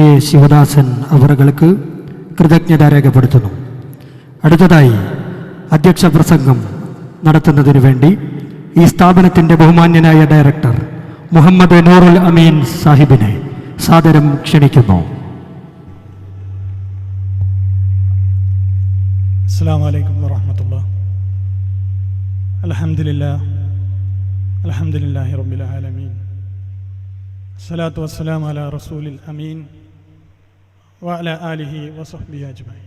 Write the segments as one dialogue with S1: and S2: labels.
S1: A Sivadasan അവർകൾക്ക് കൃതജ്ഞത രേഖപ്പെടുത്തുന്നു. അടുത്തതായി അധ്യക്ഷ പ്രസംഗം നടത്തുന്നതിനു വേണ്ടി ഈ സ്ഥാപനത്തിന്റെ ബഹുമാന്യനായ ഡയറക്ടർ മുഹമ്മദ് നൂറുൽ അമീൻ സാഹിബിനെ സാദരം ക്ഷണിക്കുന്നു.
S2: അസ്സാം വലൈക്കും വാഹമത്തുള്ള അലഹമില്ല അലഹമില്ലാഹി റബുലമീൻ അസ്സലാത്തു വസ്സലാം അല റസൂലിൽ അമീൻ. വാല ആലിഹി വസഹബി അജ്മായി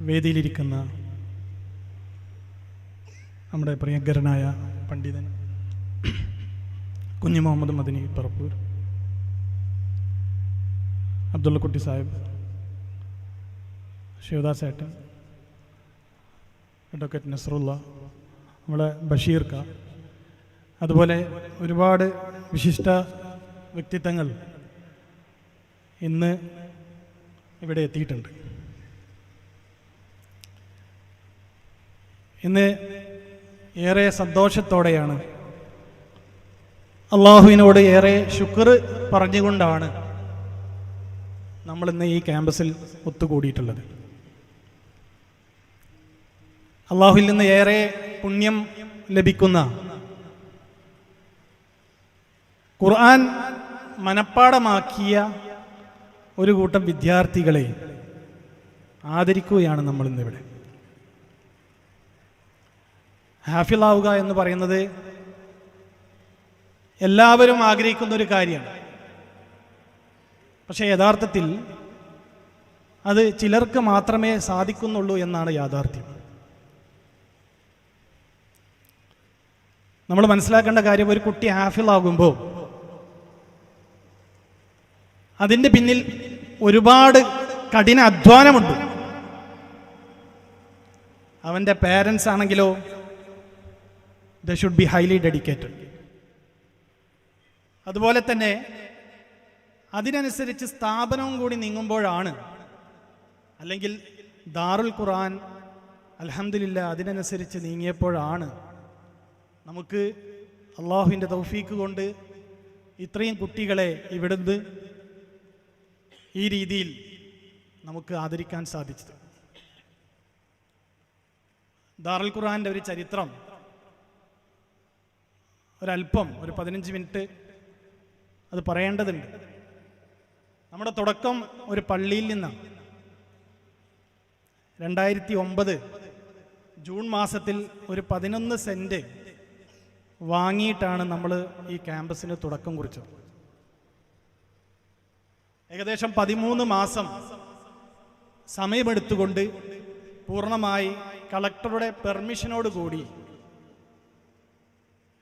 S2: വേദിയിലിരിക്കുന്ന നമ്മുടെ പ്രിയങ്കരനായ പണ്ഡിതൻ കുഞ്ഞു മുഹമ്മദ് മദിനി പറപ്പൂർ അബ്ദുള്ളക്കുട്ടി സാഹിബ് ശിവദാസ് ഏട്ടൻ അഡ്വക്കേറ്റ് നസറുല്ല നമ്മളെ ബഷീർ ക അതുപോലെ ഒരുപാട് വിശിഷ്ട വ്യക്തിത്വങ്ങൾ ഇന്ന് ഇവിടെ എത്തിയിട്ടുണ്ട്. ഇന്ന് ഏറെ സന്തോഷത്തോടെയാണ് അള്ളാഹുവിനോട് ഏറെ ശുക്ർ പറഞ്ഞുകൊണ്ടാണ് നമ്മളിന്ന് ഈ ക്യാമ്പസിൽ ഒത്തുകൂടിയിട്ടുള്ളത്. അള്ളാഹുവിൽ നിന്ന് ഏറെ പുണ്യം ലഭിക്കുന്ന ഖുർആൻ മനപ്പാടമാക്കിയ ഒരു കൂട്ടം വിദ്യാർത്ഥികളെ ആദരിക്കുകയാണ് നമ്മൾ ഇന്നിവിടെ. ഹാഫിലാവുക എന്ന് പറയുന്നത് എല്ലാവരും ആഗ്രഹിക്കുന്ന ഒരു കാര്യമാണ്. പക്ഷേ യഥാർത്ഥത്തിൽ അത് ചിലർക്ക് മാത്രമേ സാധിക്കുന്നുള്ളൂ എന്നാണ് യാഥാർത്ഥ്യം. നമ്മൾ മനസ്സിലാക്കേണ്ട കാര്യം ഒരു കുട്ടി ഹാഫിളാകുമ്പോൾ അതിന്റെ പിന്നിൽ ഒരുപാട് കഠിന അധ്വാനമുണ്ട്. അവന്റെ പേരൻസ് ആണെങ്കിലോ they should be highly dedicated അതുപോലെ തന്നെ അതിനനുസരിച്ച് സ്ഥാപനവും കൂടി നീങ്ങുമ്പോഴാണ് അല്ലെങ്കിൽ ദാറുൽ ഖുറാൻ അലഹമില്ല അതിനനുസരിച്ച് നീങ്ങിയപ്പോഴാണ് നമുക്ക് അള്ളാഹുവിന്റെ തൗഫീക്ക് കൊണ്ട് ഇത്രയും കുട്ടികളെ ഇവിടുന്ന് ഈ രീതിയിൽ നമുക്ക് ആദരിക്കാൻ സാധിച്ചത്. ദാറുൽ ഖുറാന്റെ ഒരു ചരിത്രം. ഒരല്പം ഒരു പതിനഞ്ച് മിനിറ്റ് അത് പറയേണ്ടതുണ്ട്. നമ്മുടെ തുടക്കം ഒരു പള്ളിയിൽ നിന്നാണ്. രണ്ടായിരത്തി ഒമ്പത് ജൂൺ മാസത്തിൽ ഒരു പതിനൊന്ന് സെന്റ് വാങ്ങിയിട്ടാണ് നമ്മൾ ഈ ക്യാമ്പസിന് തുടക്കം കുറിച്ചത്. ഏകദേശം പതിമൂന്ന് മാസം സമയമെടുത്തുകൊണ്ട് പൂർണമായി കളക്ടറുടെ പെർമിഷനോട് കൂടി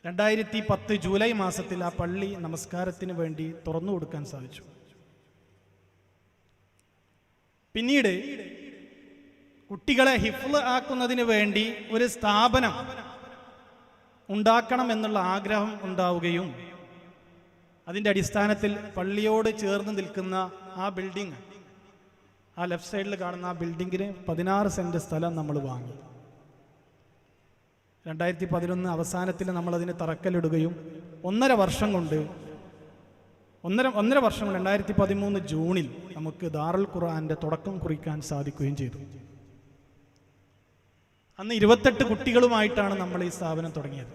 S2: രണ്ടായിരത്തി പത്ത് ജൂലൈ മാസത്തിൽ ആ പള്ളി നമസ്കാരത്തിന് വേണ്ടി തുറന്നു കൊടുക്കാൻ സാധിച്ചു. പിന്നീട് കുട്ടികളെ ഹിഫ്ല് ആക്കുന്നതിന് വേണ്ടി ഒരു സ്ഥാപനം ഉണ്ടാക്കണം എന്നുള്ള ആഗ്രഹം ഉണ്ടാവുകയും അതിന്റെ അടിസ്ഥാനത്തിൽ പള്ളിയോട് ചേർന്ന് നിൽക്കുന്ന ആ ബിൽഡിംഗ് ആ ലെഫ്റ്റ് സൈഡിൽ കാണുന്ന ആ ബിൽഡിങ്ങിന് പതിനാറ് സെന്റ് സ്ഥലം നമ്മൾ വാങ്ങി. രണ്ടായിരത്തി പതിനൊന്ന് അവസാനത്തിൽ നമ്മളതിന് തറക്കല്ലിടുകയും ഒന്നര വർഷം കൊണ്ട് ഒന്നര ഒന്നര വർഷം കൊണ്ട് രണ്ടായിരത്തി പതിമൂന്ന് ജൂണിൽ നമുക്ക് ദാറുൽ ഖുർആന്റെ തുടക്കം കുറിക്കാൻ സാധിക്കുകയും ചെയ്തു. അന്ന് ഇരുപത്തെട്ട് കുട്ടികളുമായിട്ടാണ് നമ്മൾ ഈ സ്ഥാപനം തുടങ്ങിയത്.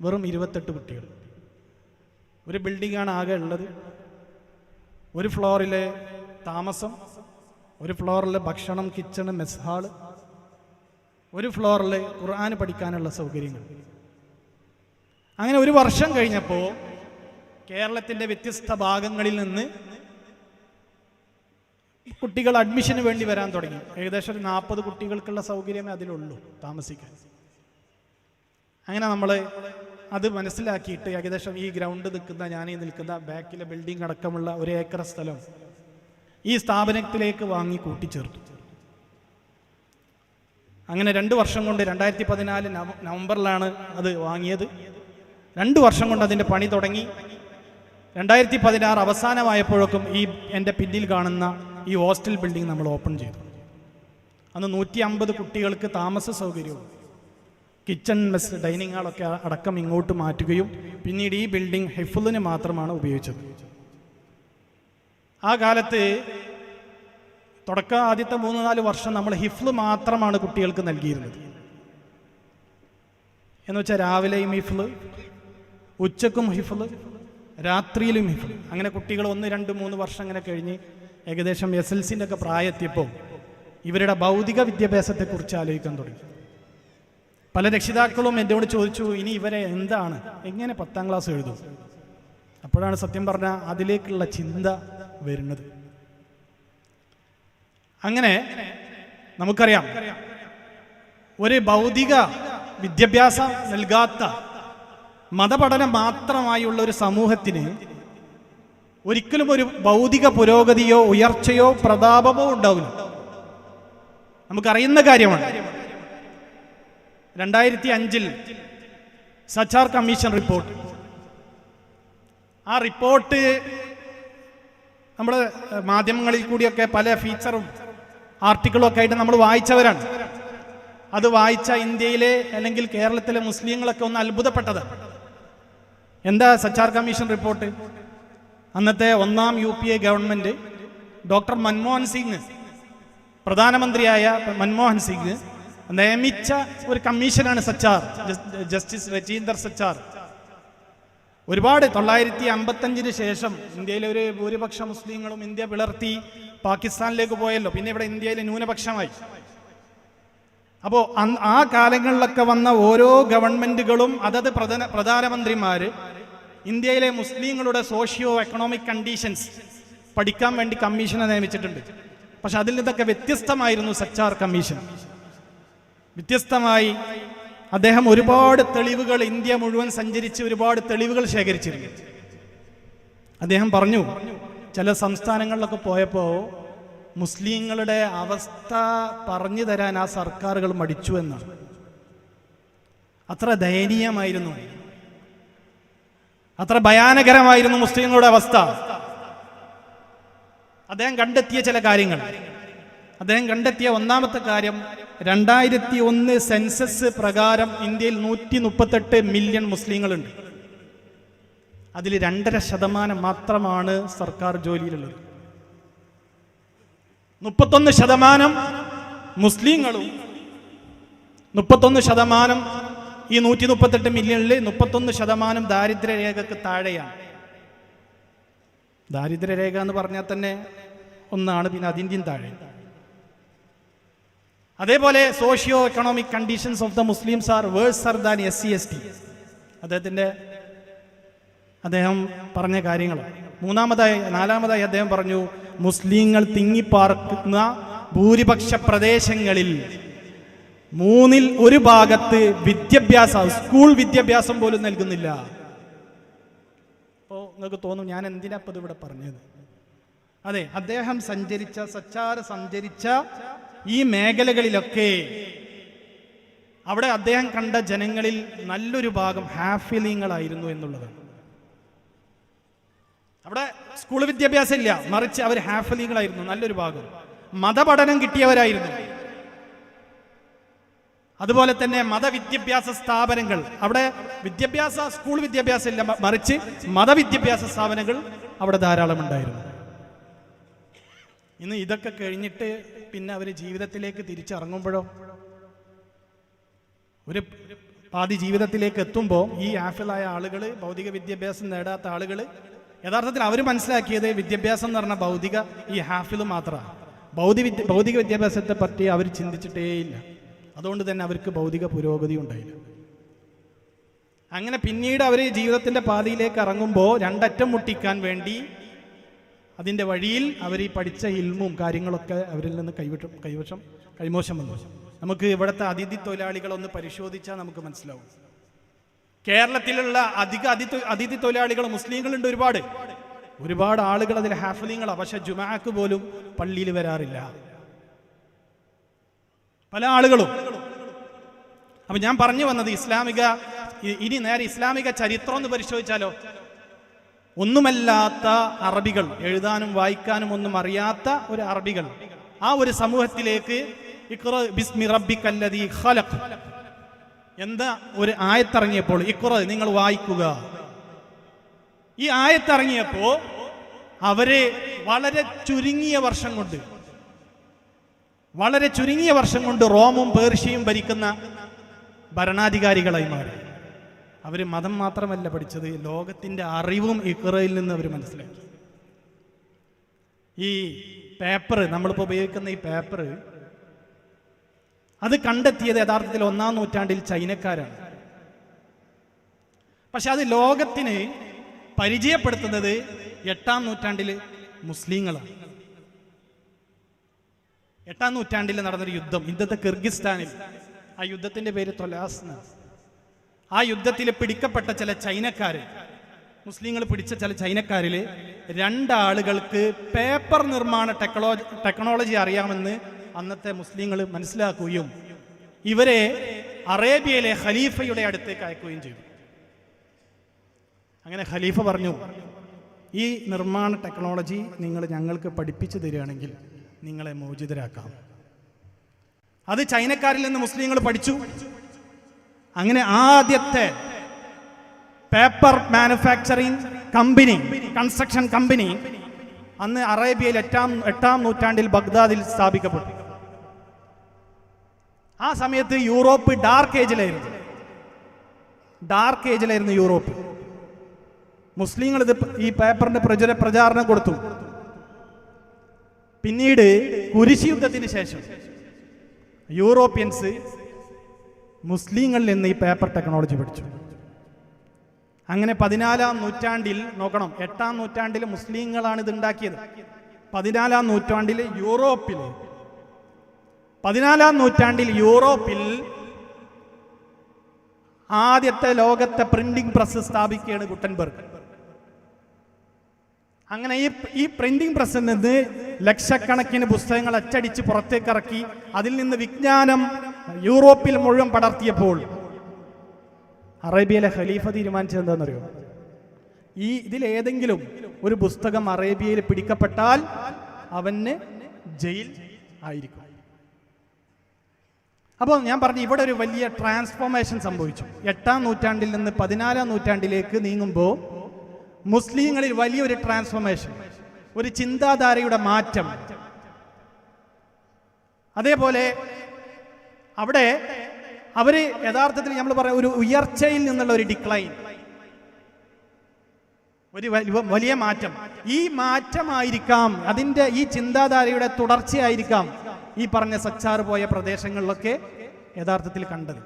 S2: വെറും ഇരുപത്തെട്ട് കുട്ടികൾ. ഒരു ബിൽഡിംഗാണ് ആകെ ഉള്ളത്. ഒരു ഫ്ലോറിലെ താമസം ഒരു ഫ്ലോറിലെ ഭക്ഷണം കിച്ചൺ മെസ് ഹാൾ ഒരു ഫ്ലോറിൽ ഖുർആൻ പഠിക്കാനുള്ള സൗകര്യങ്ങൾ. അങ്ങനെ ഒരു വർഷം കഴിഞ്ഞപ്പോൾ കേരളത്തിന്റെ വ്യത്യസ്ത ഭാഗങ്ങളിൽ നിന്ന് കുട്ടികൾ അഡ്മിഷന് വേണ്ടി വരാൻ തുടങ്ങി. ഏകദേശം ഒരു നാൽപ്പത് കുട്ടികൾക്കുള്ള സൗകര്യമേ അതിലുള്ളൂ താമസിക്കാൻ. അങ്ങനെ നമ്മൾ അത് മനസ്സിലാക്കിയിട്ട് ഏകദേശം ഈ ഗ്രൗണ്ട് നിൽക്കുന്ന ഞാൻ ഈ നിൽക്കുന്ന ബാക്കിലെ ബിൽഡിംഗ് അടക്കമുള്ള ഒരു ഏക്കർ സ്ഥലം ഈ സ്ഥാപനത്തിലേക്ക് വാങ്ങി കൂട്ടിച്ചേർത്തു. അങ്ങനെ രണ്ട് വർഷം കൊണ്ട് രണ്ടായിരത്തി പതിനാല് നവ- നവംബറിലാണ് അത് വാങ്ങിയത്. രണ്ട് വർഷം കൊണ്ട് അതിന്റെ പണി തുടങ്ങി. രണ്ടായിരത്തി പതിനാറ് അവസാനമായപ്പോഴേക്കും ഈ എന്റെ പിന്നിൽ കാണുന്ന ഈ ഹോസ്റ്റൽ ബിൽഡിംഗ് നമ്മൾ ഓപ്പൺ ചെയ്തു. അന്ന് നൂറ്റി അമ്പത് കുട്ടികൾക്ക് താമസ സൗകര്യവും കിച്ചൺ മെസ് ഡൈനിങ് ഹാളൊക്കെ അടക്കം ഇങ്ങോട്ട് മാറ്റുകയും പിന്നീട് ഈ ബിൽഡിംഗ് ഹെഫുലിന് മാത്രമാണ് ഉപയോഗിച്ചത്. ആ കാലത്ത് തുടക്ക ആദ്യത്തെ മൂന്ന് നാല് വർഷം നമ്മൾ ഹിഫ്ല് മാത്രമാണ് കുട്ടികൾക്ക് നൽകിയിരുന്നത്. എന്ന് വെച്ചാൽ രാവിലെയും ഹിഫ്ല് ഉച്ചക്കും ഹിഫ്ല് രാത്രിയിലും ഹിഫ്ല് അങ്ങനെ കുട്ടികൾ ഒന്ന് രണ്ട് മൂന്ന് വർഷം അങ്ങനെ കഴിഞ്ഞ് ഏകദേശം എസ് എൽ സിന്റെ ഒക്കെ പ്രായത്തിയപ്പോൾ ഇവരുടെ ഭൗതിക വിദ്യാഭ്യാസത്തെക്കുറിച്ച് ആലോചിക്കാൻ തുടങ്ങി. പല രക്ഷിതാക്കളും എന്നോട് ചോദിച്ചു ഇനി ഇവരെ എന്താണ്? എങ്ങനെ പത്താം ക്ലാസ് എഴുതും? അപ്പോഴാണ് സത്യം പറഞ്ഞ അതിലേക്കുള്ള ചിന്ത വരുന്നത്. അങ്ങനെ നമുക്കറിയാം ഒരു ഭൗതിക വിദ്യാഭ്യാസം നൽകാത്ത മതപഠനം മാത്രമായുള്ള ഒരു സമൂഹത്തിന് ഒരിക്കലും ഒരു ഭൗതിക പുരോഗതിയോ ഉയർച്ചയോ പ്രതാപമോ ഉണ്ടാവില്ല. നമുക്കറിയുന്ന കാര്യമാണ് രണ്ടായിരത്തി അഞ്ചിൽ സച്ചാർ കമ്മീഷൻ റിപ്പോർട്ട്. ആ റിപ്പോർട്ട് നമ്മൾ മാധ്യമങ്ങളിൽ കൂടിയൊക്കെ പല ഫീച്ചറും ആർട്ടിക്കിളും ഒക്കെ ആയിട്ട് നമ്മൾ വായിച്ചവരാണ്. അത് വായിച്ച ഇന്ത്യയിലെ അല്ലെങ്കിൽ കേരളത്തിലെ മുസ്ലിങ്ങളൊക്കെ ഒന്ന് അത്ഭുതപ്പെട്ടത് എന്താ സച്ചാർ കമ്മീഷൻ റിപ്പോർട്ട്? അന്നത്തെ ഒന്നാം U P A government doctor Manmohan Singh പ്രധാനമന്ത്രിയായ Manmohan Singh നിയമിച്ച ഒരു കമ്മീഷനാണ് സച്ചാർ. ജസ്റ്റിസ് രജീന്ദർ സച്ചാർ. ഒരുപാട് തൊള്ളായിരത്തി അമ്പത്തഞ്ചിന് ശേഷം ഇന്ത്യയിലെ ഒരു ഭൂരിപക്ഷ മുസ്ലിങ്ങളും ഇന്ത്യ പിളർത്തി പാകിസ്ഥാനിലേക്ക് പോയല്ലോ. പിന്നെ ഇവിടെ ഇന്ത്യയിൽ ന്യൂനപക്ഷമായി. അപ്പോൾ ആ കാലങ്ങളിലൊക്കെ വന്ന ഓരോ ഗവൺമെന്റുകളും അതത് പ്രധാന പ്രധാനമന്ത്രിമാര് ഇന്ത്യയിലെ മുസ്ലിങ്ങളുടെ സോഷ്യോ എക്കണോമിക് കണ്ടീഷൻസ് പഠിക്കാൻ വേണ്ടി കമ്മീഷനെ നിയമിച്ചിട്ടുണ്ട്. പക്ഷെ അതിൽ നിന്നൊക്കെ വ്യത്യസ്തമായിരുന്നു സച്ചാർ കമ്മീഷൻ. വ്യത്യസ്തമായി അദ്ദേഹം ഒരുപാട് തെളിവുകൾ ഇന്ത്യ മുഴുവൻ സഞ്ചരിച്ച് ഒരുപാട് തെളിവുകൾ ശേഖരിച്ചിരുന്നു. അദ്ദേഹം പറഞ്ഞു ചില സംസ്ഥാനങ്ങളിലൊക്കെ പോയപ്പോൾ മുസ്ലിങ്ങളുടെ അവസ്ഥ പറഞ്ഞു തരാൻ ആ സർക്കാരുകൾ മടിച്ചു എന്നാണ്. അത്ര ദയനീയമായിരുന്നു. അത്ര ഭയാനകരമായിരുന്നു മുസ്ലിങ്ങളുടെ അവസ്ഥ. അദ്ദേഹം കണ്ടെത്തിയ ചില കാര്യങ്ങൾ. അദ്ദേഹം കണ്ടെത്തിയ ഒന്നാമത്തെ കാര്യം രണ്ടായിരത്തി ഒന്ന് സെൻസസ് പ്രകാരം ഇന്ത്യയിൽ നൂറ്റി മുപ്പത്തെട്ട് മില്യൺ മുസ്ലിങ്ങളുണ്ട്. അതിൽ രണ്ടര ശതമാനം മാത്രമാണ് സർക്കാർ ജോലിയിലുള്ളത്. മുപ്പത്തൊന്ന് ശതമാനം മുസ്ലിങ്ങളും മുപ്പത്തൊന്ന് ശതമാനം ഈ നൂറ്റി മുപ്പത്തെട്ട് മില്യണിൽ മുപ്പത്തൊന്ന് ശതമാനം ദാരിദ്ര്യരേഖക്ക് താഴെയാണ്. ദാരിദ്ര്യരേഖ എന്ന് പറഞ്ഞാൽ തന്നെ ഒന്നാണ് പിന്നെ അതിന്റെയും താഴെ. അതേപോലെ socio economic conditions of the Muslims are worser than S C S T അദ്ദേഹത്തിന്റെ അദ്ദേഹം പറഞ്ഞ കാര്യങ്ങൾ. മൂന്നാമതായി നാലാമതായി അദ്ദേഹം പറഞ്ഞു മുസ്ലിങ്ങൾ തിങ്ങിപ്പാർക്കുന്ന ഭൂരിപക്ഷ പ്രദേശങ്ങളിൽ മൂന്നിൽ ഒരു ഭാഗത്ത് വിദ്യാഭ്യാസം സ്കൂൾ വിദ്യാഭ്യാസം പോലും നൽകുന്നില്ല. അപ്പോൾ നിങ്ങൾക്ക് തോന്നും ഞാൻ എന്തിനാ ഇപ്പൊ ഇത് ഇവിടെ പറഞ്ഞത്? അതെ അദ്ദേഹം സഞ്ചരിച്ച സച്ചാർ സഞ്ചരിച്ച ഈ മേഖലകളിലൊക്കെ അവിടെ അദ്ദേഹം കണ്ട ജനങ്ങളിൽ നല്ലൊരു ഭാഗം ഹാഫിലിങ്ങളായിരുന്നു എന്നുള്ളത്. അവിടെ സ്കൂൾ വിദ്യാഭ്യാസം ഇല്ല മറിച്ച് അവർ ഹാഫലികളായിരുന്നു നല്ലൊരു ഭാഗം. മതപഠനം കിട്ടിയവരായിരുന്നു. അതുപോലെ തന്നെ മതവിദ്യാഭ്യാസ സ്ഥാപനങ്ങൾ അവിടെ വിദ്യാഭ്യാസ സ്കൂൾ വിദ്യാഭ്യാസം ഇല്ല മറിച്ച് മതവിദ്യാഭ്യാസ സ്ഥാപനങ്ങൾ അവിടെ ധാരാളം ഉണ്ടായിരുന്നു ഇന്ന് ഇതൊക്കെ കഴിഞ്ഞിട്ട് പിന്നെ അവർ ജീവിതത്തിലേക്ക് തിരിച്ചിറങ്ങുമ്പോഴോ? ഒരു പാതി ജീവിതത്തിലേക്ക് എത്തുമ്പോൾ ഈ ആഫിലായ ആളുകൾ ഭൗതിക വിദ്യാഭ്യാസം നേടാത്ത ആളുകൾ യഥാർത്ഥത്തിൽ അവർ മനസ്സിലാക്കിയത് വിദ്യാഭ്യാസം എന്ന് പറഞ്ഞ ഭൗതിക ഈ ഹാഫിൽ മാത്രമാണ് ഭൗതിക വിദ്യ ഭൗതിക വിദ്യാഭ്യാസത്തെ പറ്റി അവർ ചിന്തിച്ചിട്ടേയില്ല അതുകൊണ്ട് തന്നെ അവർക്ക് ഭൗതിക പുരോഗതി ഉണ്ടായില്ല. അങ്ങനെ പിന്നീട് അവർ ജീവിതത്തിന്റെ പാതിയിലേക്ക് ഇറങ്ങുമ്പോൾ രണ്ടറ്റം മുട്ടിക്കാൻ വേണ്ടി അതിന്റെ വഴിയിൽ അവർ ഈ പഠിച്ച ഇൽമും കാര്യങ്ങളൊക്കെ അവരിൽ നിന്ന് കൈവിട്ടും കൈവശം കൈമോശം വന്നു. നമുക്ക് ഇവിടുത്തെ അതിഥി തൊഴിലാളികളൊന്ന് പരിശോധിച്ചാൽ നമുക്ക് മനസ്സിലാവും. കേരളത്തിലുള്ള അധിക അതിഥി അതിഥി തൊഴിലാളികൾ മുസ്ലിങ്ങളുണ്ട് ഒരുപാട്. ഒരുപാട് ആളുകൾ അതിൽ ഹാഫലിങ്ങളാണ് പക്ഷെ ജുമാക്ക് പോലും പള്ളിയിൽ വരാറില്ല. പല ആളുകളും. അപ്പൊ ഞാൻ പറഞ്ഞു വന്നത് ഇസ്ലാമിക ഇനി നേരെ ഇസ്ലാമിക ചരിത്രം ഒന്ന് പരിശോധിച്ചാലോ? ഒന്നുമല്ലാത്ത അറബികൾ എഴുതാനും വായിക്കാനും ഒന്നും അറിയാത്ത ഒരു അറബികൾ. ആ ഒരു സമൂഹത്തിലേക്ക് എന്താ ഒരു ആയത്തിറങ്ങിയപ്പോൾ ഇക്കുറ നിങ്ങൾ വായിക്കുക. ഈ ആയത്തിറങ്ങിയപ്പോ അവരെ വളരെ ചുരുങ്ങിയ വർഷം കൊണ്ട് വളരെ ചുരുങ്ങിയ വർഷം കൊണ്ട് റോമും പേർഷ്യയും ഭരിക്കുന്ന ഭരണാധികാരികളായി മാറി. അവർ മതം മാത്രമല്ല പഠിച്ചത് ലോകത്തിന്റെ അറിവും ഇക്കറയിൽ നിന്ന് അവർ മനസ്സിലാക്കി. ഈ പേപ്പർ നമ്മളിപ്പോൾ ഉപയോഗിക്കുന്ന ഈ പേപ്പർ അത് കണ്ടെത്തിയത് യഥാർത്ഥത്തിൽ ഒന്നാം നൂറ്റാണ്ടിൽ ചൈനക്കാരാണ്. പക്ഷെ അത് ലോകത്തിന് പരിചയപ്പെടുത്തുന്നത് എട്ടാം നൂറ്റാണ്ടിൽ മുസ്ലിങ്ങളാണ്. എട്ടാം നൂറ്റാണ്ടിൽ നടന്നൊരു യുദ്ധം ഇന്നത്തെ കിർഗിസ്ഥാനിൽ. ആ യുദ്ധത്തിന്റെ പേര് തൊലാസ്. ആ യുദ്ധത്തിൽ പിടിക്കപ്പെട്ട ചില ചൈനക്കാർ മുസ്ലിങ്ങൾ പിടിച്ച ചില ചൈനക്കാരിൽ രണ്ടാളുകൾക്ക് പേപ്പർ നിർമ്മാണ ടെക്നോളജി ടെക്നോളജി അറിയാമെന്ന് അന്നത്തെ മുസ്ലിങ്ങൾ മനസ്സിലാക്കുകയും ഇവരെ അറേബ്യയിലെ ഖലീഫയുടെ അടുത്തേക്ക് അയക്കുകയും ചെയ്തു. അങ്ങനെ ഖലീഫ പറഞ്ഞു ഈ നിർമ്മാണ ടെക്നോളജി നിങ്ങൾ ഞങ്ങൾക്ക് പഠിപ്പിച്ചു തരികയാണെങ്കിൽ നിങ്ങളെ മോചിതരാക്കാം. അത് ചൈനക്കാരിൽ നിന്ന് മുസ്ലിങ്ങൾ പഠിച്ചു. അങ്ങനെ ആദ്യത്തെ paper manufacturing company construction company അന്ന് അറേബ്യയിൽ എട്ടാം എട്ടാം നൂറ്റാണ്ടിൽ ബഗ്ദാദിൽ സ്ഥാപിക്കപ്പെട്ടു. ആ സമയത്ത് യൂറോപ്പ് ഡാർക്ക് ഏജിലായിരുന്നു ഡാർക്ക് ഏജിലായിരുന്നു യൂറോപ്പ്. മുസ്ലിങ്ങൾ ഇത് ഈ പേപ്പറിന്റെ പ്രചര പ്രചാരണം കൊടുത്തു. പിന്നീട് കുരിശി യുദ്ധത്തിന് ശേഷം യൂറോപ്യൻസ് മുസ്ലിങ്ങളിൽ നിന്ന് ഈ പേപ്പർ ടെക്നോളജി പഠിച്ചു അങ്ങനെ പതിനാലാം നൂറ്റാണ്ടിൽ നോക്കണം എട്ടാം നൂറ്റാണ്ടിൽ മുസ്ലിങ്ങളാണ് ഇത് ഉണ്ടാക്കിയത്. പതിനാലാം നൂറ്റാണ്ടിൽ യൂറോപ്പിൽ പതിനാലാം നൂറ്റാണ്ടിൽ യൂറോപ്പിൽ ആദ്യത്തെ ലോകത്തെ പ്രിന്റിംഗ് പ്രസ് സ്ഥാപിക്കുകയാണ് ഗുട്ടൻബർഗ്. അങ്ങനെ ഈ ഈ പ്രിന്റിംഗ് പ്രസ്സിൽ നിന്ന് ലക്ഷക്കണക്കിന് പുസ്തകങ്ങൾ അച്ചടിച്ച് പുറത്തേക്ക് ഇറക്കി അതിൽ നിന്ന് വിജ്ഞാനം യൂറോപ്പിൽ മുഴുവൻ പടർത്തിയപ്പോൾ അറേബ്യയിലെ ഖലീഫ തീരുമാനിച്ചത് എന്താണെന്നറിയോ? ഈ ഇതിലേതെങ്കിലും ഒരു പുസ്തകം അറേബ്യയിൽ പിടിക്കപ്പെട്ടാൽ അവന് ജയിൽ ആയിരിക്കും. അപ്പോൾ ഞാൻ പറഞ്ഞു ഇവിടെ ഒരു വലിയ ട്രാൻസ്ഫോർമേഷൻ സംഭവിച്ചു. എട്ടാം നൂറ്റാണ്ടിൽ നിന്ന് പതിനാലാം നൂറ്റാണ്ടിലേക്ക് നീങ്ങുമ്പോൾ മുസ്ലിങ്ങളിൽ വലിയൊരു ട്രാൻസ്ഫോർമേഷൻ ഒരു ചിന്താധാരയുടെ മാറ്റം. അതേപോലെ അവിടെ അവർ യഥാർത്ഥത്തിൽ നമ്മൾ പറയാം ഒരു ഉയർച്ചയിൽ നിന്നുള്ള ഒരു ഡിക്ലൈൻ ഒരു വലിയ മാറ്റം. ഈ മാറ്റമായിരിക്കാം അതിന്റെ ഈ ചിന്താധാരയുടെ തുടർച്ചയായിരിക്കാം ഈ പറഞ്ഞ സച്ചാർ പോയ പ്രദേശങ്ങളിലൊക്കെ യഥാർത്ഥത്തിൽ കണ്ടത്.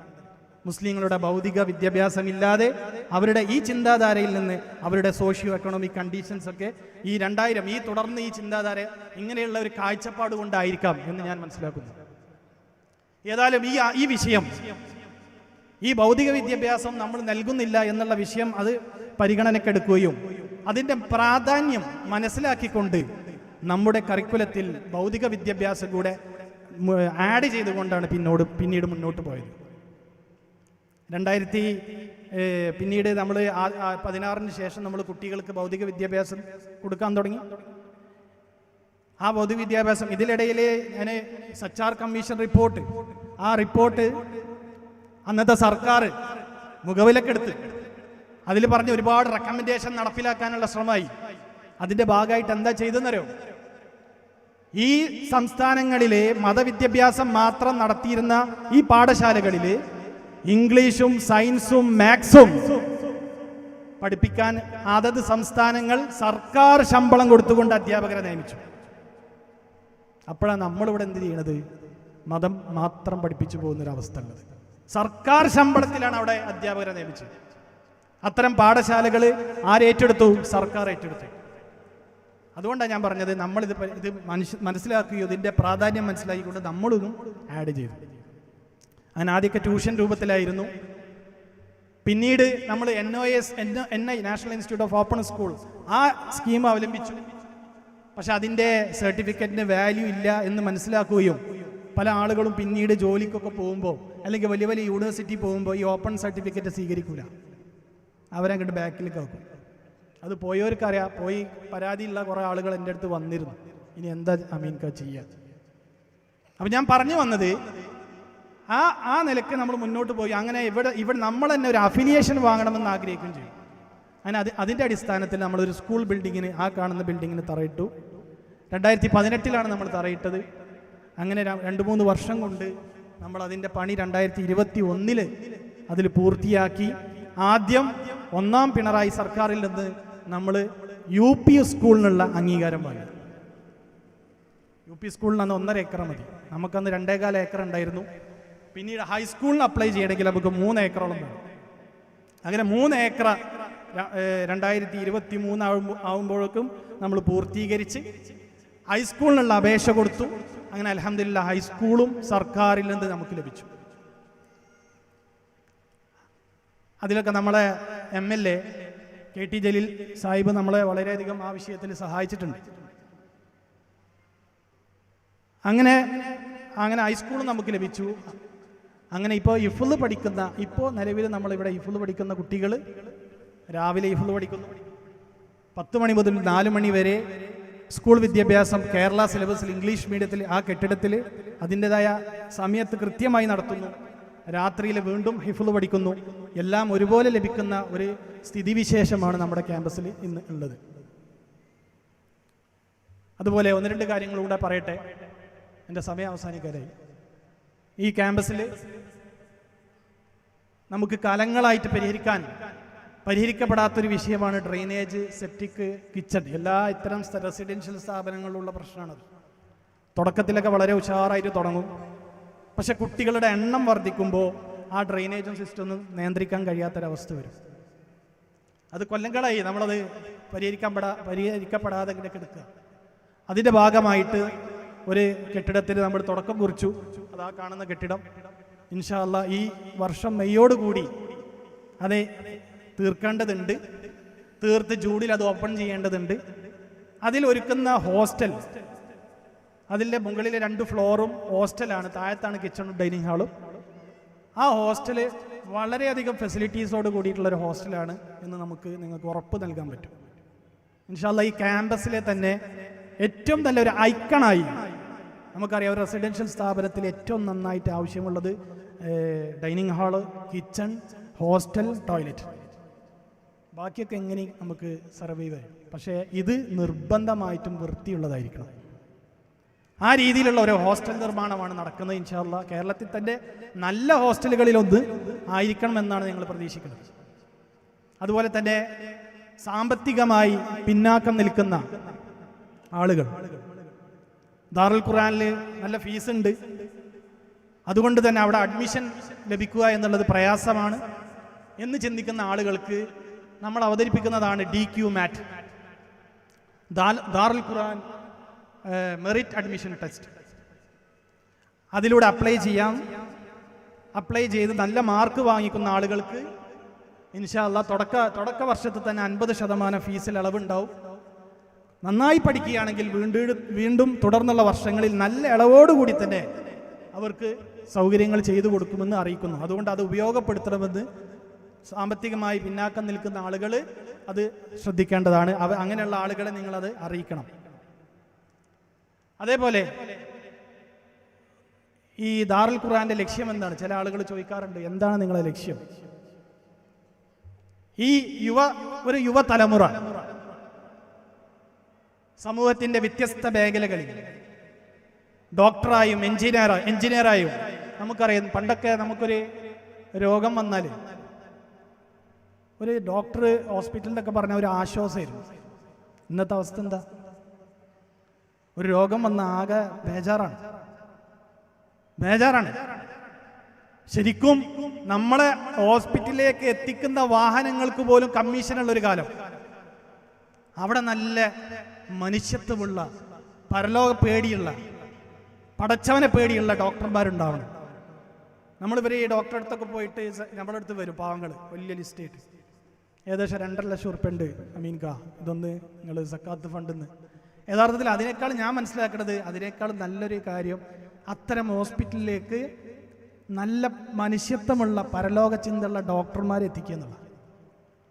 S2: മുസ്ലിങ്ങളുടെ ഭൗതിക വിദ്യാഭ്യാസമില്ലാതെ അവരുടെ ഈ ചിന്താധാരയിൽ നിന്ന് അവരുടെ സോഷ്യോ എക്കണോമിക് കണ്ടീഷൻസ് ഒക്കെ ഈ രണ്ടായിരം ഈ തുടർന്ന് ഈ ചിന്താധാര ഇങ്ങനെയുള്ള ഒരു കാഴ്ചപ്പാട് കൊണ്ടായിരിക്കാം എന്ന് ഞാൻ മനസ്സിലാക്കുന്നു. ഏതായാലും ഈ ഈ വിഷയം ഈ ഭൗതിക വിദ്യാഭ്യാസം നമ്മൾ നൽകുന്നില്ല എന്നുള്ള വിഷയം അത് പരിഗണനക്കെടുക്കുകയും അതിന്റെ പ്രാധാന്യം മനസ്സിലാക്കിക്കൊണ്ട് നമ്മുടെ കരിക്കുലത്തിൽ ഭൗതിക വിദ്യാഭ്യാസം കൂടെ ആഡ് ചെയ്തുകൊണ്ടാണ് പിന്നോട് പിന്നീട് മുന്നോട്ട് പോയത്. രണ്ടായിരത്തി പിന്നീട് നമ്മൾ പതിനാറിന് ശേഷം നമ്മൾ കുട്ടികൾക്ക് ഭൗതിക വിദ്യാഭ്യാസം കൊടുക്കാൻ തുടങ്ങി. ആ ഭൗതിക വിദ്യാഭ്യാസം ഇതിനിടയിൽ ഞാൻ സച്ചാർ കമ്മീഷൻ റിപ്പോർട്ട് ആ റിപ്പോർട്ട് അന്നത്തെ സർക്കാർ മുഖവിലക്കെടുത്ത് അതിൽ പറഞ്ഞ് ഒരുപാട് റെക്കമെൻഡേഷൻ നടപ്പിലാക്കാനുള്ള ശ്രമമായി. അതിന്റെ ഭാഗമായിട്ട് എന്താ ചെയ്തെന്നറിയോ ഈ സംസ്ഥാനങ്ങളിലെ മതവിദ്യാഭ്യാസം മാത്രം നടത്തിയിരുന്ന ഈ പാഠശാലകളിൽ ഇംഗ്ലീഷും സയൻസും മാത്സും പഠിപ്പിക്കാൻ അതത് സംസ്ഥാനങ്ങൾ സർക്കാർ ശമ്പളം കൊടുത്തുകൊണ്ട് അധ്യാപകരെ നിയമിച്ചു. അപ്പോഴാണ് നമ്മളിവിടെ എന്ത് ചെയ്യണത്? മതം മാത്രം പഠിപ്പിച്ചു പോകുന്നൊരവസ്ഥ ഉള്ളത് സർക്കാർ ശമ്പളത്തിലാണ് അവിടെ അധ്യാപകരെ നിയമിച്ചത്. അത്തരം പാഠശാലകൾ ആരേറ്റെടുത്തു സർക്കാർ ഏറ്റെടുത്തു. അതുകൊണ്ടാണ് ഞാൻ പറഞ്ഞത് നമ്മളിത് ഇത് മനുഷ്യ മനസ്സിലാക്കുകയോ ഇതിന്റെ പ്രാധാന്യം മനസ്സിലാക്കിക്കൊണ്ട് നമ്മളിതും ആഡ് ചെയ്തു. അങ്ങനെ ആദ്യമൊക്കെ ട്യൂഷൻ രൂപത്തിലായിരുന്നു. പിന്നീട് നമ്മൾ N O S N I national institute of open school ആ സ്കീം അവലംബിച്ചു. പക്ഷെ അതിന്റെ സർട്ടിഫിക്കറ്റിന് വാല്യൂ ഇല്ല എന്ന് മനസ്സിലാക്കുകയും പല ആളുകളും പിന്നീട് ജോലിക്കൊക്കെ പോകുമ്പോൾ അല്ലെങ്കിൽ വലിയ വലിയ യൂണിവേഴ്സിറ്റി പോകുമ്പോൾ ഈ ഓപ്പൺ സർട്ടിഫിക്കറ്റ് സ്വീകരിക്കൂല. അവരങ്ങോട്ട് ബാക്കിൽ കേൾക്കും. അത് പോയവർക്കറിയാം പോയി പരാതിയുള്ള കുറേ ആളുകൾ എന്റെ അടുത്ത് വന്നിരുന്നു. ഇനി എന്താ അമീൻക ചെയ്യാ? അപ്പം ഞാൻ പറഞ്ഞു വന്നത് ആ ആ നിലയ്ക്ക് നമ്മൾ മുന്നോട്ട് പോയി. അങ്ങനെ ഇവിടെ ഇവിടെ നമ്മൾ തന്നെ ഒരു അഫിലിയേഷൻ വാങ്ങണമെന്ന് ആഗ്രഹിക്കുകയും ചെയ്യും അങ്ങനെ അത് അതിന്റെ അടിസ്ഥാനത്തിൽ നമ്മളൊരു സ്കൂൾ ബിൽഡിങ്ങിന് ആ കാണുന്ന ബിൽഡിങ്ങിന് തറയിട്ടു. രണ്ടായിരത്തി പതിനെട്ടിലാണ് നമ്മൾ തറയിട്ടത്. അങ്ങനെ രണ്ട് മൂന്ന് വർഷം കൊണ്ട് നമ്മൾ അതിന്റെ പണി രണ്ടായിരത്തി ഇരുപത്തി ഒന്നിൽ അതിൽ പൂർത്തിയാക്കി. ആദ്യം ഒന്നാം പിണറായി സർക്കാരിൽ നിന്ന് നമ്മൾ യു പി സ്കൂളിനുള്ള അംഗീകാരം വാങ്ങി. യു പി സ്കൂളിന് അന്ന് ഒന്നര ഏക്കർ മതി. നമുക്കന്ന് രണ്ടേകാല ഏക്കർ ഉണ്ടായിരുന്നു. പിന്നീട് ഹൈസ്കൂളിന് അപ്ലൈ ചെയ്യണമെങ്കിൽ നമുക്ക് മൂന്ന് ഏക്കറോളം വേണം. അങ്ങനെ മൂന്ന് ഏക്കർ രണ്ടായിരത്തി ഇരുപത്തി മൂന്ന് ആവുമ്പോൾ ആവുമ്പോഴേക്കും നമ്മൾ പൂർത്തീകരിച്ച് ഹൈസ്കൂളിനുള്ള അപേക്ഷ കൊടുത്തു. അങ്ങനെ അലഹമില്ല ഹൈസ്കൂളും സർക്കാരിൽ നിന്ന് നമുക്ക് ലഭിച്ചു. അതിലൊക്കെ നമ്മളെ M L A K T Jaleel Sahib നമ്മളെ വളരെയധികം ആ വിഷയത്തിൽ സഹായിച്ചിട്ടുണ്ട്. അങ്ങനെ അങ്ങനെ ഹൈസ്കൂളും നമുക്ക് ലഭിച്ചു. അങ്ങനെ ഇപ്പോൾ ഇഫുൾ പഠിക്കുന്ന ഇപ്പോൾ നിലവിൽ നമ്മളിവിടെ ഇഫുൾ പഠിക്കുന്ന കുട്ടികൾ രാവിലെ ഇഫുൾ പഠിക്കുന്നു. പത്ത് മണി മുതൽ നാല് മണി വരെ സ്കൂൾ വിദ്യാഭ്യാസം കേരള സിലബസിൽ ഇംഗ്ലീഷ് മീഡിയത്തിൽ ആ കെട്ടിടത്തിൽ അതിന്റെതായ സമയത്ത് കൃത്യമായി നടത്തുന്നു. രാത്രിയിൽ വീണ്ടും ഹിഫുൾ പഠിക്കുന്നു. എല്ലാം ഒരുപോലെ ലഭിക്കുന്ന ഒരു സ്ഥിതിവിശേഷമാണ് നമ്മുടെ ക്യാമ്പസിൽ ഇന്ന് ഉള്ളത്. അതുപോലെ ഒന്ന് രണ്ട് കാര്യങ്ങളൂടെ പറയട്ടെ. എന്റെ സമയം അവസാനിക്കാനായി ഈ ക്യാമ്പസിൽ നമുക്ക് കാലങ്ങളായിട്ട് പരിഹരിക്കാൻ പരിഹരിക്കപ്പെടാത്തൊരു വിഷയമാണ് ഡ്രെയിനേജ് സെപ്റ്റിക് കിച്ചൺ എല്ലാ ഇത്തരം റെസിഡൻഷ്യൽ സ്ഥാപനങ്ങളിലുള്ള പ്രശ്നമാണത്. തുടക്കത്തിലൊക്കെ വളരെ ഉഷാറായിട്ട് തുടങ്ങും. പക്ഷെ കുട്ടികളുടെ എണ്ണം വർദ്ധിക്കുമ്പോൾ ആ ഡ്രെയിനേജും സിസ്റ്റം ഒന്നും നിയന്ത്രിക്കാൻ കഴിയാത്തൊരവസ്ഥ വരും. അത് കൊല്ലങ്ങളായി നമ്മളത് പരിഹരിക്കാൻ പെടാ പരിഹരിക്കപ്പെടാതെ ഇങ്ങനെ കിടക്കുക. അതിന്റെ ഭാഗമായിട്ട് ഒരു കെട്ടിടത്തിന് നമ്മൾ തുടക്കം കുറിച്ചു. അതാ കാണുന്ന കെട്ടിടം. ഇൻഷാല്ല ഈ വർഷം മെയ്യോടുകൂടി അത് തീർക്കേണ്ടതുണ്ട്. തീർത്ത് ജൂഡിൽ അത് ഓപ്പൺ ചെയ്യേണ്ടതുണ്ട്. അതിൽ ഒരുക്കുന്ന ഹോസ്റ്റൽ. അതിന്റെ മുകളിലെ രണ്ട് ഫ്ലോറും ഹോസ്റ്റലാണ്. താഴത്താണ് കിച്ചണും ഡൈനിങ് ഹാളും. ആ ഹോസ്റ്റൽ വളരെയധികം ഫെസിലിറ്റീസോട് കൂടിയിട്ടുള്ള ഒരു ഹോസ്റ്റലാണ് എന്ന് നമുക്ക് നിങ്ങൾക്ക് ഉറപ്പ് നൽകാൻ പറ്റും. ഇൻഷാല്ല ഈ ക്യാമ്പസിലെ തന്നെ ഏറ്റവും നല്ല ഒരു ഐക്കണായി നമുക്കറിയാം ഒരു റെസിഡൻഷ്യൽ സ്ഥാപനത്തിൽ ഏറ്റവും നന്നായിട്ട് ആവശ്യമുള്ളത് dining hall kitchen hostel toilet. ബാക്കിയൊക്കെ എങ്ങനെ നമുക്ക് സർവൈവ് ചെയ്യും പക്ഷേ ഇത് നിർബന്ധമായിട്ടും വൃത്തിയുള്ളതായിരിക്കണം. ആ രീതിയിലുള്ള ഒരു ഹോസ്റ്റൽ നിർമ്മാണമാണ് നടക്കുന്നത് ഇൻഷാല്ല കേരളത്തിൽ തന്നെ നല്ല ഹോസ്റ്റലുകളിലൊന്ന് ആയിരിക്കണം എന്നാണ് ഞങ്ങൾ പ്രതീക്ഷിക്കുന്നത്. അതുപോലെ തന്നെ സാമ്പത്തികമായി പിന്നാക്കം നിൽക്കുന്ന ആളുകൾ. ദാറുൽ ഖുറാനിൽ നല്ല ഫീസ് ഉണ്ട്. അതുകൊണ്ട് തന്നെ അവിടെ അഡ്മിഷൻ ലഭിക്കുക എന്നുള്ളത് പ്രയാസമാണ്. എന്ന് ചിന്തിക്കുന്ന ആളുകൾക്ക് നമ്മൾ അവതരിപ്പിക്കുന്നതാണ് D Q MAT Darul Quran merit admission test അതിലൂടെ അപ്ലൈ ചെയ്യാം. അപ്ലൈ ചെയ്ത് നല്ല മാർക്ക് വാങ്ങിക്കുന്ന ആളുകൾക്ക് ഇൻഷാല്ല തുടക്ക തുടക്ക വർഷത്തിൽ തന്നെ അൻപത് ശതമാനം ഫീസിൽ ഇളവുണ്ടാവും നന്നായി പഠിക്കുകയാണെങ്കിൽ വീണ്ടും വീണ്ടും തുടർന്നുള്ള വർഷങ്ങളിൽ നല്ല ഇളവോടുകൂടി തന്നെ അവർക്ക് സൗകര്യങ്ങൾ ചെയ്തു കൊടുക്കുമെന്ന് അറിയിക്കുന്നു. അതുകൊണ്ട് അത് ഉപയോഗപ്പെടുത്തണമെന്ന് സാമ്പത്തികമായി പിന്നാക്കം നിൽക്കുന്ന ആളുകൾ അത് ശ്രദ്ധിക്കേണ്ടതാണ്. അവ അങ്ങനെയുള്ള ആളുകളെ നിങ്ങളത് അറിയിക്കണം. അതേപോലെ ഈ ദാറുൽ ഖുറാന്റെ ലക്ഷ്യം എന്താണ്? ചില ആളുകൾ ചോദിക്കാറുണ്ട് എന്താണ് നിങ്ങളുടെ ലക്ഷ്യം? ഈ യുവ ഒരു യുവതലമുറ സമൂഹത്തിന്റെ വ്യത്യസ്ത മേഖലകളിൽ ഡോക്ടറായും എഞ്ചിനീയർ എഞ്ചിനീയറായും നമുക്കറിയാം പണ്ടൊക്കെ നമുക്കൊരു രോഗം വന്നാൽ ഒരു ഡോക്ടർ ഹോസ്പിറ്റലിലൊക്കെ പറഞ്ഞ ഒരു ആശ്വാസമായിരുന്നു. ഇന്നത്തെ അവസ്ഥ എന്താ? ഒരു രോഗം വന്ന ആകെ ബേജാറാണ്. ബേജാറാണ്. ശരിക്കും നമ്മളെ ഹോസ്പിറ്റലിലേക്ക് എത്തിക്കുന്ന വാഹനങ്ങൾക്ക് പോലും കമ്മീഷനുള്ള ഒരു കാലം. അവിടെ നല്ല മനുഷ്യത്വമുള്ള പരലോക പേടിയുള്ള പടച്ചവനെ പേടിയുള്ള ഡോക്ടർമാരുണ്ടാവണം നമ്മളിവർ ഈ ഡോക്ടറെ അടുത്തൊക്കെ പോയിട്ട് നമ്മുടെ അടുത്ത് വരും പാവങ്ങൾ വലിയ ലിസ്റ്റായിട്ട് ഏകദേശം രണ്ടര ലക്ഷം ഉറുപ്പ്യ ഉണ്ട് അമീൻ കാ ഇതൊന്ന് നിങ്ങൾ സക്കാത്ത് ഫണ്ടെന്ന്. യഥാർത്ഥത്തിൽ അതിനേക്കാൾ ഞാൻ മനസ്സിലാക്കുന്നത് അതിനേക്കാൾ നല്ലൊരു കാര്യം അത്തരം ഹോസ്പിറ്റലിലേക്ക് നല്ല മനുഷ്യത്വമുള്ള പരലോക ചിന്തയുള്ള ഡോക്ടർമാരെ എത്തിക്കുക എന്നുള്ളത്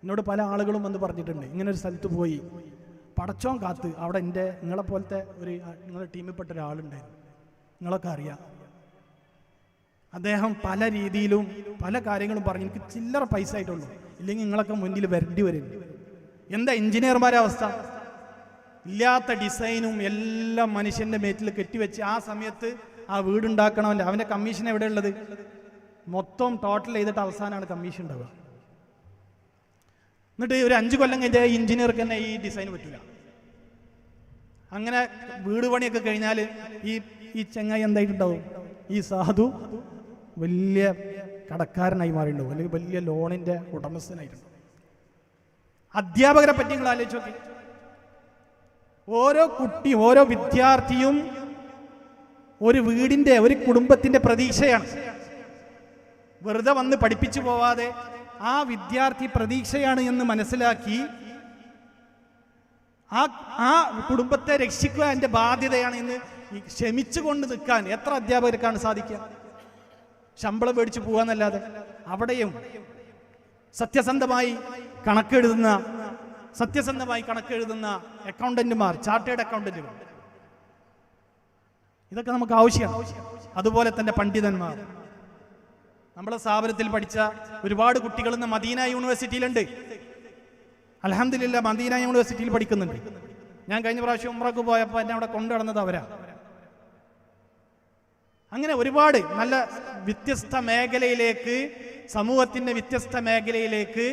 S2: എന്നോട് പല ആളുകളും വന്ന് പറഞ്ഞിട്ടുണ്ട് ഇങ്ങനെ ഒരു സ്ഥലത്ത് പോയി പടച്ചോൻ കാത്ത്. അവിടെ എന്റെ നിങ്ങളെ പോലത്തെ ഒരു നിങ്ങളുടെ ടീമിൽപ്പെട്ട ഒരാളുണ്ടായിരുന്നു. നിങ്ങളൊക്കെ അറിയാം. അദ്ദേഹം പല രീതിയിലും പല കാര്യങ്ങളും പറഞ്ഞു. എനിക്ക് ചില്ലറ പൈസ ആയിട്ടുള്ളൂ. ഇല്ലെങ്കിൽ നിങ്ങളൊക്കെ മുന്നിൽ വരേണ്ടി വരും. എന്താ എഞ്ചിനീയർമാരെ അവസ്ഥ? ഇല്ലാത്ത ഡിസൈനും എല്ലാം മനുഷ്യന്റെ മേറ്റിൽ കെട്ടിവെച്ച് ആ സമയത്ത് ആ വീടുണ്ടാക്കണമല്ലോ അവന്റെ കമ്മീഷൻ എവിടെ ഉള്ളത് മൊത്തം ടോട്ടൽ ചെയ്തിട്ട് അവസാനമാണ് കമ്മീഷൻ ഉണ്ടാവുക. എന്നിട്ട് ഒരു അഞ്ച് കൊല്ലം കഴിഞ്ഞ എഞ്ചിനീയർക്ക് തന്നെ ഈ ഡിസൈൻ പറ്റില്ല അങ്ങനെ വീട് പണിയൊക്കെ കഴിഞ്ഞാൽ ഈ ഈ ചെങ്ങായി എന്തായിട്ടുണ്ടാവും? ഈ സാധു വലിയ കടക്കാരനായി മാറിയിട്ടുണ്ടാവും അല്ലെങ്കിൽ വലിയ ലോണിന്റെ ഉടമസ്ഥനായിട്ടുണ്ടാവും അധ്യാപകരെ പറ്റി നിങ്ങൾ ആലോചിച്ച് നോക്കി. ഓരോ കുട്ടി ഓരോ വിദ്യാർത്ഥിയും ഒരു വീടിന്റെ ഒരു കുടുംബത്തിന്റെ പ്രതീക്ഷയാണ്. വെറുതെ വന്ന് പഠിപ്പിച്ചു പോവാതെ ആ വിദ്യാർത്ഥി പ്രതീക്ഷയാണ് എന്ന് മനസ്സിലാക്കി ആ ആ കുടുംബത്തെ രക്ഷിക്കുക എന്റെ ബാധ്യതയാണ് എന്ന് ക്ഷമിച്ചുകൊണ്ട് നിൽക്കാൻ എത്ര അധ്യാപകർക്കാണ് സാധിക്കുക? ശമ്പളം മേടിച്ചു പോകാന്നല്ലാതെ അവിടെയും സത്യസന്ധമായി കണക്കെഴുതുന്ന സത്യസന്ധമായി കണക്കെഴുതുന്ന അക്കൗണ്ടന്റുമാർ ചാർട്ടേഡ് അക്കൗണ്ടന്റുകൾ. ഇതൊക്കെ നമുക്ക് ആവശ്യമാണ്. അതുപോലെ തന്നെ പണ്ഡിതന്മാർ. നമ്മളെ സ്ഥാപനത്തിൽ പഠിച്ച ഒരുപാട് കുട്ടികൾ ഇന്ന് മദീന യൂണിവേഴ്സിറ്റിയിലുണ്ട്. അലഹമില്ല മദീന യൂണിവേഴ്സിറ്റിയിൽ പഠിക്കുന്നുണ്ട്. ഞാൻ കഴിഞ്ഞ പ്രാവശ്യം ഉമ്രക്ക് പോയപ്പോൾ എന്നെ അവിടെ കൊണ്ടു നടന്നത് അവരാ. അങ്ങനെ ഒരുപാട് നല്ല വ്യത്യസ്ത മേഖലയിലേക്ക് സമൂഹത്തിന്റെ വ്യത്യസ്ത മേഖലയിലേക്ക്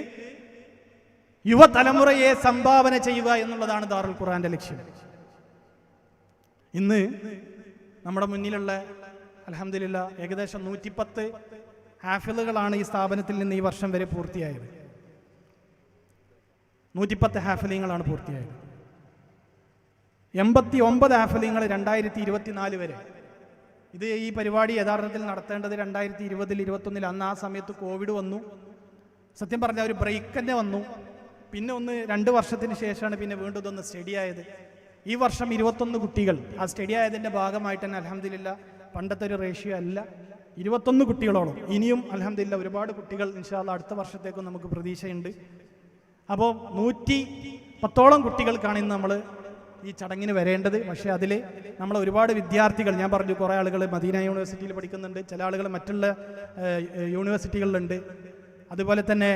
S2: യുവതലമുറയെ സംഭാവന ചെയ്യുക എന്നുള്ളതാണ് ദാറുൽ ഖുറാന്റെ ലക്ഷ്യം. ഇന്ന് നമ്മുടെ മുന്നിലുള്ള അലഹമില്ല ഏകദേശം നൂറ്റിപ്പത്ത് ഹാഫിലുകളാണ് ഈ സ്ഥാപനത്തിൽ നിന്ന് ഈ വർഷം വരെ പൂർത്തിയായത്. നൂറ്റിപ്പത്ത് ഹാഫിലിങ്ങളാണ് പൂർത്തിയായത്. എൺപത്തി ഒമ്പത് ഹാഫിലിങ്ങൾ രണ്ടായിരത്തി ഇരുപത്തിനാല് വരെ ഇത് ഈ പരിപാടി യഥാർത്ഥത്തിൽ നടത്തേണ്ടത് രണ്ടായിരത്തി ഇരുപതിൽ ഇരുപത്തൊന്നിൽ. അന്ന് ആ സമയത്ത് കോവിഡ് വന്നു. സത്യം പറഞ്ഞാൽ ഒരു ബ്രേക്ക് തന്നെ വന്നു. പിന്നെ ഒന്ന് രണ്ട് വർഷത്തിന് ശേഷമാണ് പിന്നെ വീണ്ടും ഇതൊന്ന് സ്റ്റഡി ആയത്. ഈ വർഷം ഇരുപത്തൊന്ന് കുട്ടികൾ. ആ സ്റ്റഡി ആയതിന്റെ ഭാഗമായിട്ട് തന്നെ അലഹമില്ല പണ്ടത്തെ ഒരു റേഷ്യോ അല്ല. ഇരുപത്തൊന്ന് കുട്ടികളോളം. ഇനിയും അലഹമില്ല ഒരുപാട് കുട്ടികൾ ഇൻഷാല്ല അടുത്ത വർഷത്തേക്കും നമുക്ക് പ്രതീക്ഷയുണ്ട്. അപ്പോൾ നൂറ്റി പത്തോളം കുട്ടികൾക്കാണ് ഇന്ന് നമ്മൾ ഈ ചടങ്ങിന് വരേണ്ടത്. പക്ഷേ അതിൽ നമ്മൾ ഒരുപാട് വിദ്യാർത്ഥികൾ ഞാൻ പറഞ്ഞു കുറേ ആളുകൾ മദീന യൂണിവേഴ്സിറ്റിയിൽ പഠിക്കുന്നുണ്ട് ചില ആളുകൾ മറ്റുള്ള യൂണിവേഴ്സിറ്റികളിലുണ്ട്. അതുപോലെ തന്നെ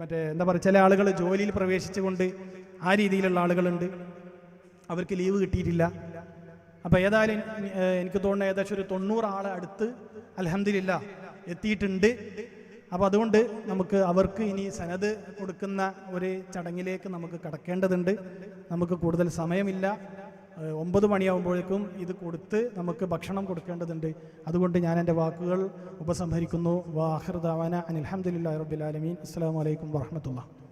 S2: മറ്റേ എന്താ പറയുക ചില ആളുകൾ ജോലിയിൽ പ്രവേശിച്ചുകൊണ്ട് ആ രീതിയിലുള്ള ആളുകളുണ്ട്. അവർക്ക് ലീവ് കിട്ടിയിട്ടില്ല. അപ്പോൾ ഏതായാലും എനിക്ക് തോന്നുന്ന ഏകദേശം ഒരു തൊണ്ണൂറ് ആളെ അടുത്ത് അലഹമില്ല എത്തിയിട്ടുണ്ട്. അപ്പോൾ അതുകൊണ്ട് നമുക്ക് അവർക്ക് ഇനി സനത് കൊടുക്കുന്ന ഒരു ചടങ്ങിലേക്ക് നമുക്ക് കടക്കേണ്ടതുണ്ട്. നമുക്ക് കൂടുതൽ സമയമില്ല. ഒമ്പത് മണിയാകുമ്പോഴേക്കും ഇത് കൊടുത്ത് നമുക്ക് ഭക്ഷണം കൊടുക്കേണ്ടതുണ്ട്. അതുകൊണ്ട് ഞാൻ എന്റെ വാക്കുകൾ ഉപസംഹരിക്കുന്നു. വാഹിർ ദാവാന അനിൽഹമ്മദില്ലാ റബ്ബിലാലമീൻ അസ്സാം വലൈക്കും വാഹമത്തുള്ള